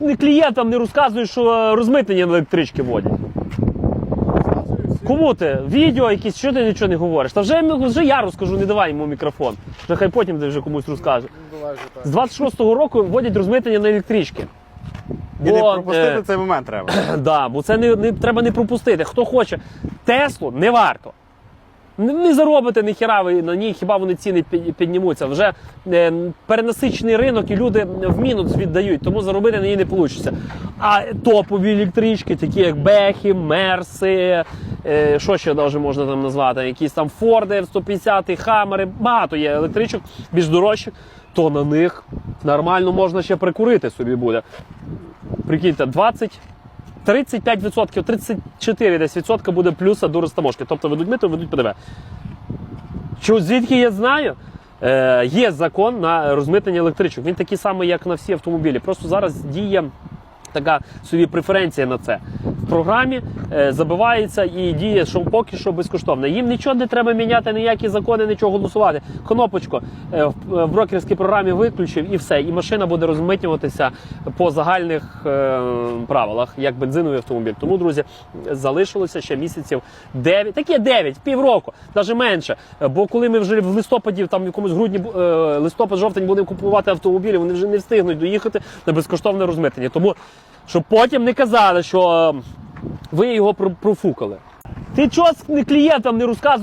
не клієнтам не розказуєш, що розмитнення на електрички водять. Кому ти? Відео якісь, що ти нічого не говориш? Та вже, вже я розкажу, не давай йому мікрофон. Вже хай потім ти вже комусь розкаже. З 26-го року вводять розмитнення на електрички. І не пропустити е, цей момент треба. Да, бо це не, не треба не пропустити. Хто хоче Теслу, не варто. Не, заробите ніхіра ви на ній, хіба вони ціни піднімуться. Вже е, перенасичений ринок і люди в мінус віддають, тому заробити на ній не вийде. А топові електрички, такі як Бехи, Мерси, е, що ще навіть можна там назвати, якісь там Форди, 150 Хаммери, багато є електричок, більш дорожчих, то на них нормально можна ще прикурити собі буде. Прикиньте, 20 35%, 34 десь відсотка буде плюса до розтаможки. Тобто ведуть мито, ведуть ПДВ. Чо, звідки я знаю? Е, є закон на розмитнення електричок. Він такий самий, як на всі автомобілі. Просто зараз діє така собі преференція на це. В програмі е, забивається і діє, що поки що безкоштовно. Їм нічого не треба міняти, ніякі закони, нічого голосувати. Кнопочку е, в, в брокерській програмі виключив і все. І машина буде розмитнюватися по загальних е, правилах, як бензиновий автомобіль. Тому, друзі, залишилося ще місяців 9, таке 9, півроку, навіть менше. Е, Бо коли ми вже в листопаді, там в якомусь грудні, е, листопад-жовтень будемо купувати автомобілі, вони вже не встигнуть доїхати на безкоштовне розмитнення. Тому щоб потім не казали, що е, ви його про- профукали. Ти чого з клієнтам не розказуєш?